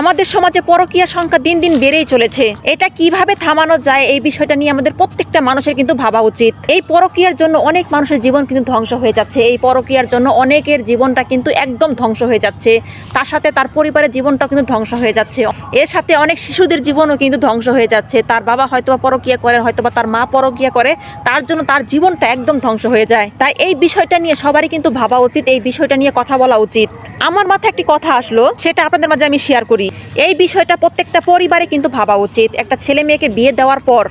আমাদের সমাজে পরকীয়া সংখ্যা দিন দিন বেড়েই চলেছে। এটা কীভাবে থামানো যায় এই বিষয়টা নিয়ে আমাদের প্রত্যেকটা মানুষের কিন্তু ভাবা উচিত। এই পরকীয়ার জন্য অনেক মানুষের জীবন কিন্তু ধ্বংস হয়ে যাচ্ছে। এই পরকীয়ার জন্য অনেকের জীবনটা কিন্তু একদম ধ্বংস হয়ে যাচ্ছে। তার সাথে তার পরিবারের জীবনটাও কিন্তু ধ্বংস হয়ে যাচ্ছে। এর সাথে অনেক শিশুদের জীবনও কিন্তু ধ্বংস হয়ে যাচ্ছে। তার বাবা হয়তোবা পরকীয়া করে, হয়তোবা তার মা পরকীয়া করে, তার জন্য তার জীবনটা একদম ধ্বংস হয়ে যায়। তাই এই বিষয়টা নিয়ে সবারই কিন্তু ভাবা উচিত, এই বিষয়টা নিয়ে কথা বলা উচিত। আমার মাথায় একটি কথা আসলো, সেটা আপনাদের মাঝে আমি শেয়ার করি। এই বিষয়টা প্রত্যেকটা পরিবারে কিন্তু ভাবা উচিত। একটা ছেলে মেয়েকে বিয়ে দেওয়ার পর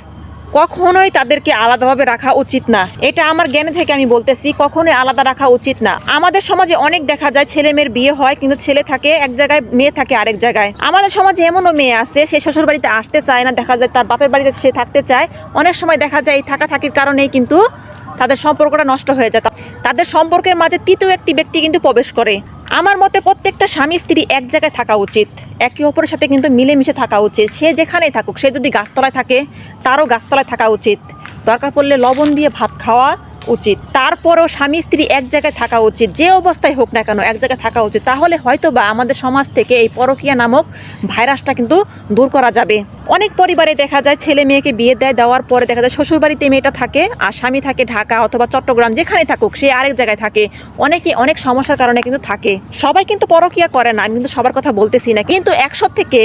কখনোই তাদেরকে আলাদাভাবে রাখা উচিত না। এটা আমার জ্ঞানে থেকে আমি বলতেছি, কখনোই আলাদা রাখা উচিত না। আমাদের সমাজে অনেক দেখা যায় ছেলে মেয়ের বিয়ে হয় কিন্তু ছেলে থাকে এক জায়গায়, মেয়ে থাকে আরেক জায়গায়। আমাদের সমাজে এমনও মেয়ে আছে, সে শ্বশুর বাড়িতে আসতে চায় না, দেখা যায় তার বাপের বাড়িতে সে থাকতে চায়। অনেক সময় দেখা যায় এই থাকা থাকির কারণেই কিন্তু তাদের সম্পর্কটা নষ্ট হয়ে যায়। তাদের সম্পর্কের মাঝে তৃতীয় একটি ব্যক্তি কিন্তু প্রবেশ করে। আমার মতে প্রত্যেকটা স্বামী স্ত্রী এক জায়গায় থাকা উচিত। একে অপরের সাথে কিন্তু মিলেমিশে থাকা উচিত। সে যেখানেই থাকুক, সে যদি গাছতলায় থাকে, তারও গাছতলায় থাকা উচিত। দরকার পড়লে লবণ দিয়ে ভাত খাওয়া উচিত। তারপরও স্বামী, স্ত্রী এক জায়গায় থাকা উচিত। যে অবস্থায় হোক না কেন এক জায়গায় থাকা উচিত। তাহলে হয়তো বা আমাদের সমাজ থেকে এই পরকীয়া নামক ভাইরাসটা কিন্তু দূর করা যাবে। অনেক পরিবারে দেখা যায় ছেলে মেয়েকে বিয়ে দেয়, দেওয়ার পরে দেখা যায় শ্বশুরবাড়িতে মেয়েটা থাকে আর স্বামী থাকে ঢাকা অথবা চট্টগ্রাম, যেখানে থাকুক, সে আরেক জায়গায় থাকে। অনেকে অনেক সমস্যার কারণে কিন্তু থাকে। সবাই কিন্তু পরকীয়া করে না, আমি কিন্তু সবার কথা বলতেছি না। কিন্তু একশো থেকে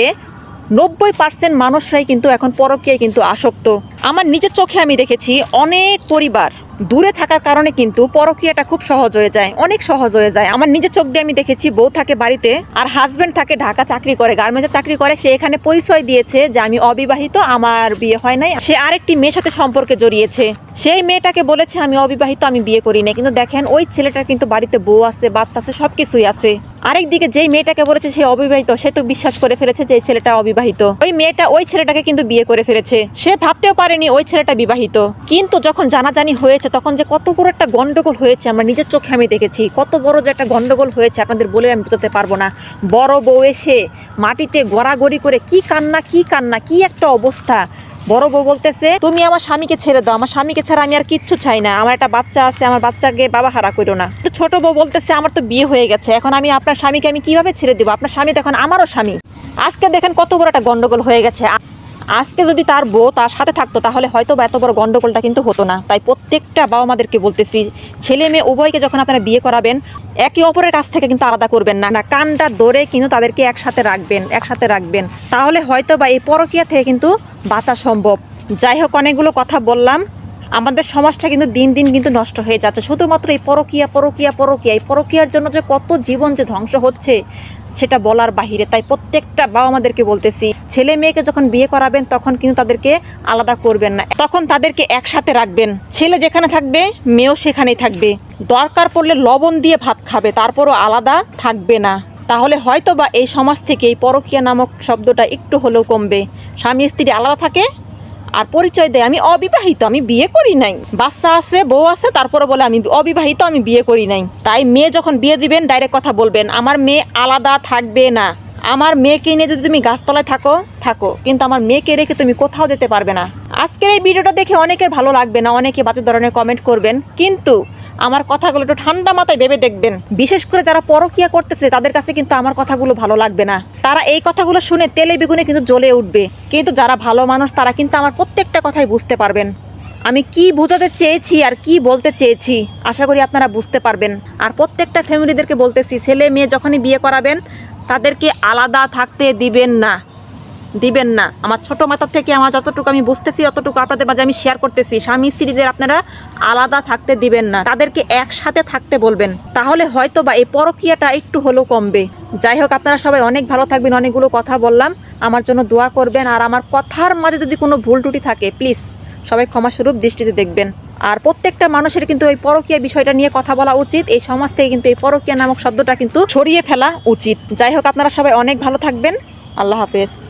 নব্বই পার্সেন্ট মানুষরাই কিন্তু এখন পরকীয়ায় কিন্তু আসক্ত। আমার নিজের চোখে আমি দেখেছি অনেক পরিবার দূরে থাকার কারণে কিন্তু পরকীয়াটা খুব সহজ হয়ে যায়, অনেক সহজ হয়ে যায়। আমার নিজের চোখ দিয়ে আমি দেখেছি, বউ থাকে বাড়িতে আর হাজবেন্ড থাকে ঢাকা চাকরি করে। গার্মেন্টসে চাকরি করে, সে এখানে পরিচয় দিয়েছে যে আমি অবিবাহিত, আমার বিয়ে হয় নাই। সে আরেকটি মেয়ের সাথে সম্পর্কে জড়িয়েছে। সেই মেয়েটাকে বলেছে, আমি অবিবাহিত, আমি বিয়ে করি না কিন্তু দেখেন, ওই ছেলেটার কিন্তু বাড়িতে বউ আছে, বাচ্চা আছে সব কিছুই আছে। আরেকদিকে যেই মেয়েটাকে বলেছে, সে অবিবাহিত, সে তো বিশ্বাস করে ফেলেছে যে ছেলেটা অবিবাহিত। ওই মেয়েটা ওই ছেলেটাকে কিন্তু বিয়ে করে ফেলেছে। সে ভাবতেও পারেনি ওই ছেলেটা বিবাহিত। কিন্তু যখন জানাজানি হয়েছে তখন যে কত বড় একটা গন্ডগোল হয়েছে আমার নিজের চোখে আমি দেখেছি, কত বড় যে একটা গন্ডগোল হয়েছে আপনাদের বলে আমি বোঝাতে পারব না। বড় বউ এসে মাটিতে গড়াগড়ি করে কি কান্না কি কান্না, কি একটা অবস্থা। বড় বউ বলতেছে, তুমি আমার স্বামীকে ছেড়ে দাও, আমার স্বামীকে ছাড়া আমি আর কিচ্ছু চাই না। আমার একটা বাচ্চা আছে, আমার বাচ্চাকে বাবা হারা করো না। তো ছোট বউ বলতেছে, আমার তো বিয়ে হয়ে গেছে, এখন আমি আপনার স্বামীকে আমি কীভাবে ছেড়ে দেবো? আপনার স্বামী তো এখন আমারও স্বামী। আজকে দেখেন কত বড় একটা গন্ডগোল হয়ে গেছে। আজকে যদি তার বউ তার সাথে থাকতো, তাহলে হয়তো বা এত বড় গন্ডগোলটা কিন্তু হতো না। তাই প্রত্যেকটা বাবা মাদেরকে বলতেছি, ছেলে মেয়ে উভয়কে যখন আপনারা বিয়ে করাবেন, একে অপরের কাছ থেকে কিন্তু আলাদা করবেন না। না, কানটা ধরে কিন্তু তাদেরকে একসাথে রাখবেন একসাথে রাখবেন। তাহলে হয়তো বা এই পরকীয়া থেকে কিন্তু বাঁচা সম্ভব। যাই হোক, অনেকগুলো কথা বললাম। আমাদের সমাজটা কিন্তু দিন দিন কিন্তু নষ্ট হয়ে যাচ্ছে। শুধুমাত্র এই পরকীয়া, পরকিয়া, পরকীয়া, এই পরকীয়ার জন্য যে কত জীবন যে ধ্বংস হচ্ছে সেটা বলার বাহিরে। তাই প্রত্যেকটা বাবা আমাদেরকে বলতেছি, ছেলে মেয়েকে যখন বিয়ে করাবেন তখন কিন্তু তাদেরকে আলাদা করবেন না। তখন তাদেরকে একসাথে রাখবেন। ছেলে যেখানে থাকবে, মেয়েও সেখানেই থাকবে। দরকার পড়লে লবণ দিয়ে ভাত খাবে, তারপরও আলাদা থাকবে না। তাহলে হয়তো বা এই সমাজ থেকে এই পরকীয়া নামক শব্দটা একটু হলেও কমবে। স্বামী স্ত্রী আলাদা থাকে আর পরিচয় দেয়, আমি অবিবাহিত, আমি বিয়ে করি নাই। বাচ্চা আছে, বউ আছে, তারপরে বলে আমি অবিবাহিত, আমি বিয়ে করি নাই। তাই মেয়ে যখন বিয়ে দিবেন ডাইরেক্ট কথা বলবেন, আমার মেয়ে আলাদা থাকবে না। আমার মেয়েকে নিয়ে যদি তুমি গাছতলায় থাকো থাকো। কিন্তু আমার মেয়েকে রেখে তুমি কোথাও যেতে পারবে না। আজকের এই ভিডিওটা দেখে অনেকের ভালো লাগবে না, অনেকে বাজে ধরনের কমেন্ট করবেন। কিন্তু আমার কথাগুলো একটু ঠান্ডা মাথায় ভেবে দেখবেন। বিশেষ করে যারা পরকিয়া করতেছে, তাদের কাছে কিন্তু আমার কথাগুলো ভালো লাগবে না। তারা এই কথাগুলো শুনে তেলে বেগুনে কিন্তু জ্বলে উঠবে। কিন্তু যারা ভালো মানুষ, তারা কিন্তু আমার প্রত্যেকটা কথাই বুঝতে পারবেন। আমি কি বোঝাতে চেয়েছি আর কি বলতে চেয়েছি, আশা করি আপনারা বুঝতে পারবেন। আর প্রত্যেকটা ফ্যামিলিদেরকে বলতেছি, ছেলে মেয়ে যখনই বিয়ে করাবেন, তাদেরকে আলাদা থাকতে দিবেন না। দিবেন না। আমার ছোট মাথা থেকে আমার যতটুকু আমি বুঝতেছি, অতটুকু আপনাদের মাঝে আমি শেয়ার করতেছি। স্বামী স্ত্রীদের আপনারা আলাদা থাকতে দিবেন না। তাদেরকে একসাথে থাকতে বলবেন। তাহলে হয়তো বা এই পরকীয়াটা একটু হলেও কমবে। যাই হোক, আপনারা সবাই অনেক ভালো থাকবেন, অনেকগুলো কথা বললাম। আমার জন্য দোয়া করবেন। আর আমার কথার মাঝে যদি কোনো ভুল ত্রুটি থাকে প্লিজ সবাই ক্ষমাস্বরূপ দৃষ্টিতে দেখবেন। আর প্রত্যেকটা মানুষের কিন্তু এই পরকীয়া বিষয়টা নিয়ে কথা বলা উচিত। এই সমাজ থেকে কিন্তু এই পরকীয়া নামক শব্দটা কিন্তু ছড়িয়ে ফেলা উচিত। যাই হোক, আপনারা সবাই অনেক ভালো থাকবেন। আল্লাহ হাফেজ।